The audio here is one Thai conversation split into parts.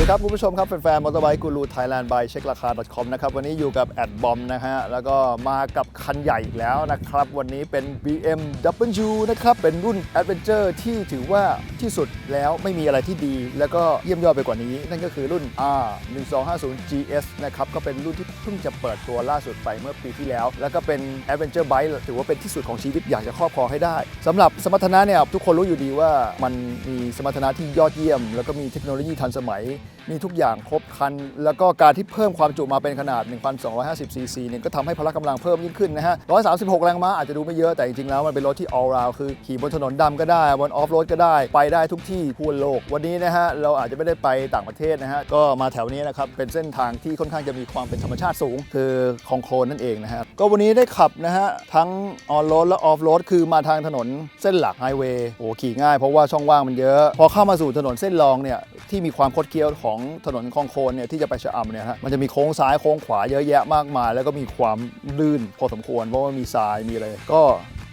ดีคุณผู้ชมครับ แฟนๆมอเตอร์ไบค์กูรูไทยแลนด์บายเช็คราคา .com นะครับ วันนี้อยู่กับแอดบอมนะฮะ แล้วก็มากับคันใหญ่อีกแล้วนะครับ วันนี้เป็น BMW นะครับ เป็นรุ่น Adventure ที่ถือว่าที่สุดแล้วไม่มีอะไรที่ดี แล้วก็เยี่ยมยอดไปกว่านี้ นั่นก็คือรุ่น R 1250 GS นะครับ ก็เป็นรุ่นที่เพิ่งจะเปิดตัวล่าสุดไปเมื่อปีที่แล้ว แล้วก็เป็น Adventure Bike ถือว่าเป็นที่สุดของชีวิตอยากจะครอบครองให้ได้สำหรับสมรรถนะเนี่ยทุกคนรู้อยู่ดีว่ามันมีสมรรถนะที่ยอดเยี่ยม แล้วก็มีเทคโนโลยีทันสมัยมีทุกอย่างครบครัน แล้วก็การที่เพิ่มความจุมาเป็นขนาด 1,250 ซีซีเนี่ยก็ทำให้พละกำลังเพิ่มยิ่งขึ้นนะฮะ 136 แรงม้าอาจจะดูไม่เยอะแต่จริงๆแล้วมันเป็นรถที่ all round คือขี่บนถนนดำก็ได้บนออฟโรดก็ได้ไปได้ทุกที่ทั่วโลก วันนี้นะฮะเราอาจจะไม่ได้ไปต่างประเทศนะฮะก็มาแถวนี้นะครับเป็นเส้นทางที่ค่อนข้างจะมีความเป็นธรรมชาติสูง คือคลองโคลนนั่นเองนะฮะก็วันนี้ได้ขับนะฮะทั้งออนโรดและออฟโรดคือมาทางถนนเส้นหลักไฮเวย์โอ้ขี่ง่ายเพราะว่าช่องว่างมันเยอะ พอเข้ามาสู่ถนนเส้นรองเนี่ยที่มีความคดเคี้ยวของถนนคลองโคนเนี่ยที่จะไปชะอำเนี่ยฮะมันจะมีโค้งซ้ายโค้งขวาเยอะแยะมากมาย แล้วก็มีความลื่นพอสมควรเพราะว่ามีทรายมีอะไรก็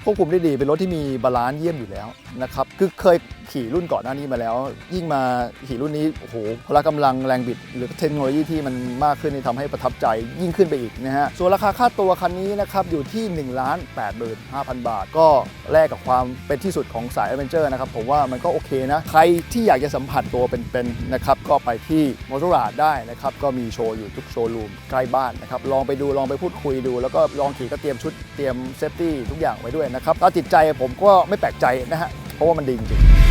ควบคุมได้ดีเป็นรถที่มีบาลานซ์เยี่ยมอยู่แล้วนะครับคือเคย ขี่รุ่นก่อนหน้านี้มาแล้ว ยิ่งมาขี่รุ่นนี้โอ้โหพละกำลังแรงบิด หรือเทคโนโลยีที่มันมากขึ้นนี่ทำให้ประทับใจยิ่งขึ้นไปอีกนะฮะส่วนราคาค่าตัวคันนี้นะครับอยู่ที่1 8 5 0 0 0บาท ก็แลกกับความเป็นที่สุดของสายแอดเวนเจอร์นะครับผมว่ามันก็โอเคนะ ใครที่อยากจะสัมผัสตัวเป็นๆนะครับก็ไปที่มอเตอร์ราดได้นะครับก็มีโชว์อยู่ทุกโชว์รูมใกล้บ้านนะครับลองไปดูลองไปพูดคุยดู แล้วก็ลองขี่ก็เตรียมชุดเตรียมเซฟตี้ทุกอย่างไว้ด้วยนะครับถ้าติดใจผมก็ไม่แปลกใจนะฮะเพราะว่ามันดีจริง